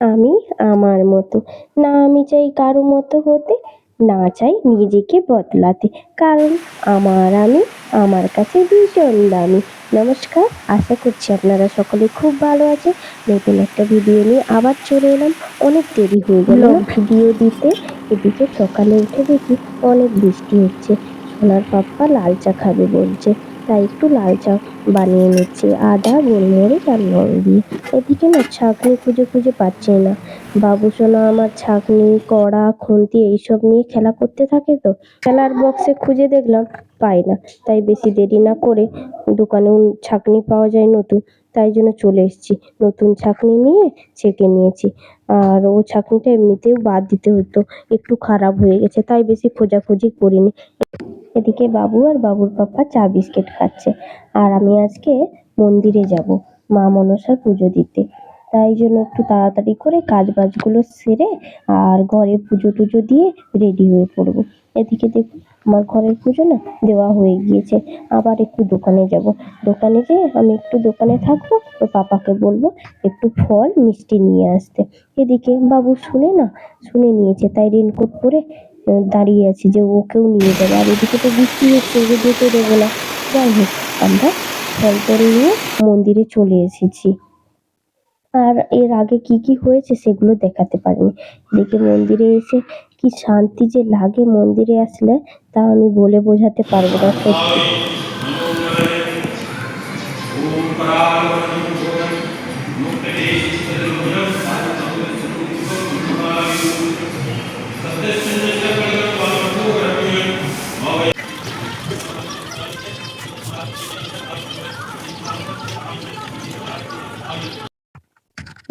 আমি আমার মতো না আমি চাই কারও মতো হতে না চাই নিজেকে বদলাতে কারণ আমার আমি আমার কাছে ভীষণ দামি। নমস্কার আশা করছি আপনারা সকলে খুব ভালো আছেন। নতুন একটা ভিডিও নিয়ে আবার চলে এলাম। অনেক দেরি হয়ে গেল। ভিডিও দিতে এদিকে সকালে উঠে দেখি অনেক বৃষ্টি হচ্ছে। সোনার পাপ্পা লাল চা খাবে বলছে। তাই একটু লাল চা বানিয়ে নিচ্ছি। আদা, গোলমরিচ আর লং দিয়ে এদিকে না ছাঁকনি খুঁজে খুঁজে পাচ্ছি না। বাবুসোনা আমার ছাঁকনি, কড়া, খুন্তি এইসব নিয়ে খেলা করতে থাকে তো। খেলার বক্সে খুঁজে দেখলাম, পাই না। তাই বেশি দেরি না করে দোকানে ছাঁকনি পাওয়া যায় নতুন। তাই জন্য চলে এসেছি। নতুন ছাঁকনি নিয়ে ছেঁকে নিয়েছি। আর ও ছাঁকনিটা এমনিতেও বাদ দিতে হতো। একটু খারাপ হয়ে গেছে, তাই বেশি খোঁজাখুঁজি করিনি। এদিকে বাবু আর বাবুর পাপা চা বিস্কিট খাচ্ছে। আর আমি আজকে মন্দিরে যাব, মা মনসার পুজো দিতে। তাই জন্য একটু তাড়াতাড়ি করে কাজ বাজগুলো সেরে আর ঘরে পুজো টুজো দিয়ে রেডি হয়ে পড়ব। এদিকে দেখুন আমার ঘরের পুজো না দেওয়া হয়ে গিয়েছে। আবার একটু দোকানে যাব। দোকানে যেয়ে আমি একটু দোকানে থাকব, তো পাপাকে বলব একটু ফল, মিষ্টি নিয়ে আসতে। এদিকে বাবু শুনে না, শুনে নিয়েছে, তাই রেনকোট পরে দাঁড়িয়ে আছি যে ওকেও নিয়ে যাবে। আর এদিকে তো বৃষ্টি হচ্ছে, ওকে যেতে দেবো না। যাই হোক, আমরা ফল করে নিয়ে মন্দিরে চলে এসেছি। আর এর আগে কি কি হয়েছে সেগুলো দেখাতে পারিনি। এদিকে মন্দিরে এসে কি শান্তি যে লাগে মন্দিরে আসলে তা আমি বলে বোঝাতে পারব না সত্যি।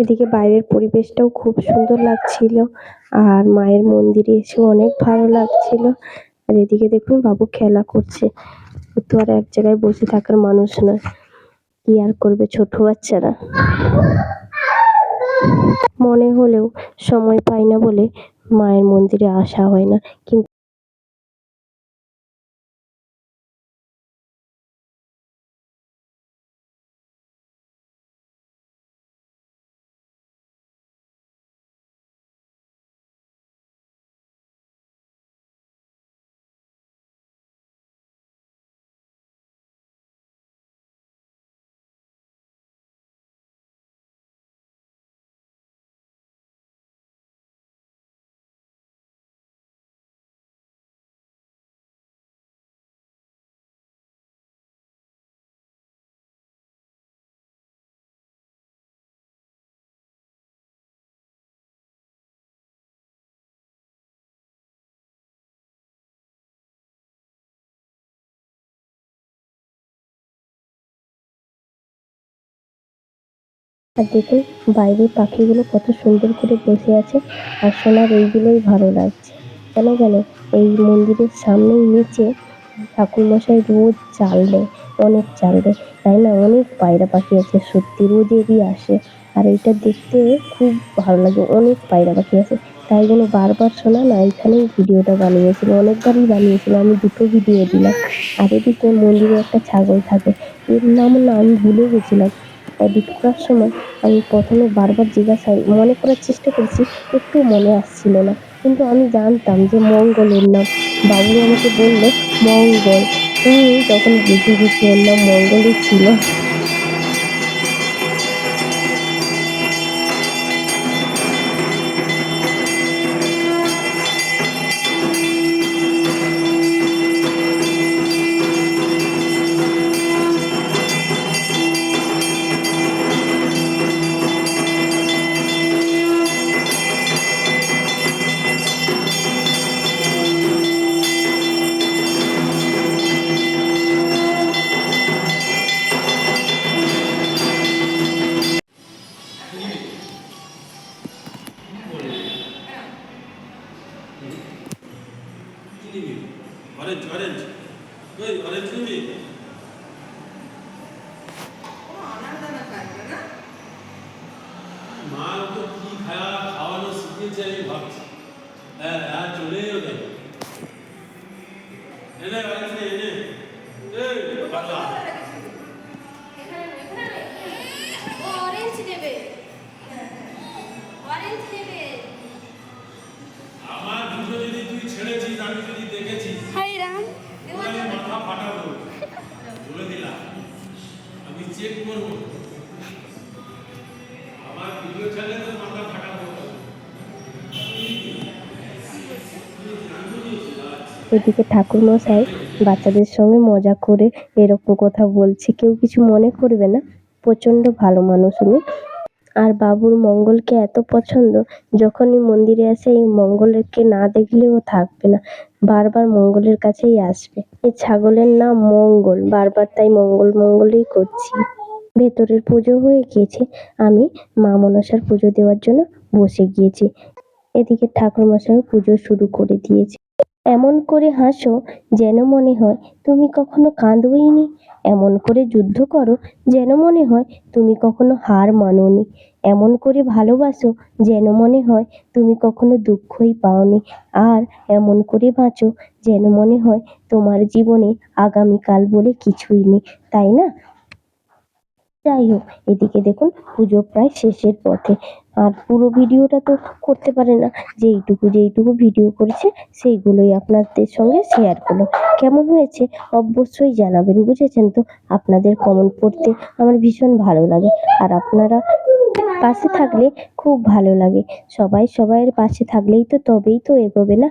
এদিকে বাইরের পরিবেশটাও খুব সুন্দর লাগছিল। আর মায়ের মন্দিরে এসে অনেক ভালো লাগছিল। আর এদিকে দেখুন বাবু খেলা করছে। তো আর এক জায়গায় বসে থাকার মানুষ নয় কি আর করবে ছোট বাচ্চারা? মনে হলেও সময় পাই না বলে মায়ের মন্দিরে আসা হয় না। কিন্তু আর দেখুন, বাইরের পাখিগুলো কত সুন্দর করে বসে আছে আর সোনার এইগুলোই ভালো লাগছে। কেন জানো, এই মন্দিরের সামনেই নিচে ঠাকুরমশাই রোজ চাল দেয়, অনেক চাল দেয়। তাই না? অনেক পায়রা পাখি আছে, সত্যি রোজেরই আসে। আর এইটা দেখতে খুব ভালো লাগে, অনেক পায়রা পাখি আছে। তাই জন্য বারবার শোনা না এখানেই ভিডিওটা বানিয়েছিল, অনেকবারই বানিয়েছিল, আমি দুটো ভিডিও দিলাম। আর এদিকে মন্দিরে একটা ছাগল থাকে, এর নাম না আমি ভুলে গেছিলাম। এডিট করার সময় আমি প্রথমে বারবার জিজ্ঞাসা মনে করার চেষ্টা করেছি, একটু মনে আসছিল না। কিন্তু আমি জানতাম যে মঙ্গলের নাম। বাবু আমাকে বলল, মঙ্গল। তখন বুঝে গেছি ওর নাম মঙ্গলই ছিল। কি নিবি অরেঞ্জ অরেঞ্জ ওই অরেঞ্জ নিবি মা তো কি খাওয়া খাওয়ানো শিখিয়েছে আমি ভাবছি হ্যাঁ হ্যাঁ চলে যাবে এনে অরেঞ্জ নে এনে এই অরেঞ্জ দেবে। অরেঞ্জ নেবে ছেড়েছিস আমি যদি দেখেছি হাই রাম। মাথা ফাটাবো। বলে দিলাম। আমি চেক করব। আমার ভিডিও তো মাথা ফাটাবো। এদিকে ঠাকুরমশাই বাচ্চাদের সঙ্গে মজা করে এরকম কথা বলছে কেউ কিছু মনে করবে না? প্রচণ্ড ভালো মানুষ উনি। আর বাবুর মঙ্গলকে এত পছন্দ, যখনই মন্দিরে আসে এই মঙ্গলকে না দেখলেও থাকবে না, বারবার মঙ্গলের কাছেই আসবে। এই ছাগলের নাম মঙ্গল, বারবার তাই মঙ্গল মঙ্গলই করছি। ভেতরের পুজো হয়ে গিয়েছে, আমি মা মনসার পুজো দেওয়ার জন্য বসে গিয়েছি। এদিকে ঠাকুরমশাইও পুজো শুরু করে দিয়েছে। এমন করে হাসো যেন মনে হয় তুমি কখনো কাঁদোই নি এমন করে যুদ্ধ করো যেন মনে হয় তুমি কখনো হার মানোনি। এমন করে ভালোবাসো যেন মনে হয় তুমি কখনো দুঃখই পাওনি। আর এমন করে বাঁচো যেন মনে হয় তোমার জীবনে আগামীকাল বলে কিছুই নেই, তাই না? যাই হোক, এদিকে দেখুন পুজো প্রায় শেষের পথে। আর পুরো ভিডিওটা তো করতে পারে না, যেইটুকু যেইটুকু ভিডিও করেছে, সেইগুলোই আপনাদের সঙ্গে শেয়ার করল। কেমন হয়েছে অবশ্যই জানাবেন, বুঝেছেন তো? আপনাদের কমেন্ট পড়তে আমার ভীষণ ভালো লাগে। আর আপনারা পাশে থাকলে খুব ভালো লাগে। সবাই সবাইয়ের পাশে থাকলেই তো তবেই তো এগোবে না।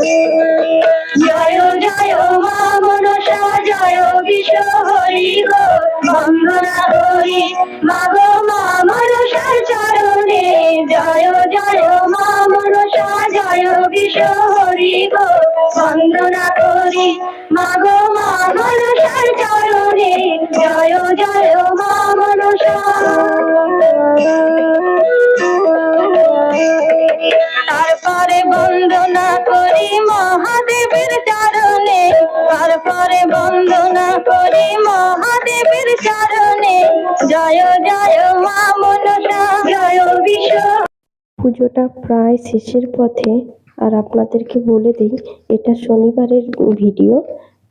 জয় জয় মা মনসা, জয় বিশ্ব হরি গো। বন্দনা হরি, মা গো মা মনসার চরণে। জয় জয় মা মনসা, জয় বিশ্ব হরি গো। বন্দনা করি মা মনসার মহাদেবের চরণে। জয় জয় মা মনতা জয় বিশ্ব পুজোটা প্রায় শেষের পথে। আর আপনাদেরকে বলে দিই, এটা শনিবারের ভিডিও।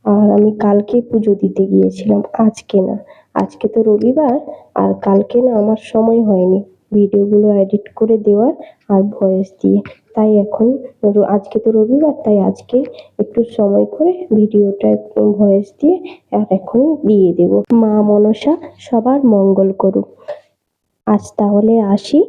আর আমি কালকে পুজো দিতে গিয়েছিলাম, আজকে না। আজকে তো রবিবার, আর কালকে না আমার সময় হয়নি। ভিডিওগুলো এডিট করে দেওয়ার আর ভয়েস দিয়ে। তাই এখন আজকে তো রবিবার, তাই আজকে একটু সময় করে ভিডিওটা ভয়েস দিয়ে আর এখন দিয়ে দেব। মা মনসা সবার মঙ্গল করুক। আজ তাহলে আসি,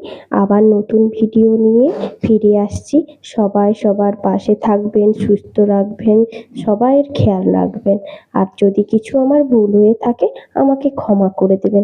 আবার নতুন ভিডিও নিয়ে ফিরে আসছি। সবাই সবার পাশে থাকবেন, সুস্থ রাখবেন, সবাইয়ের খেয়াল রাখবেন। আর যদি কিছু আমার ভুল হয়ে থাকে, আমাকে ক্ষমা করে দেবেন।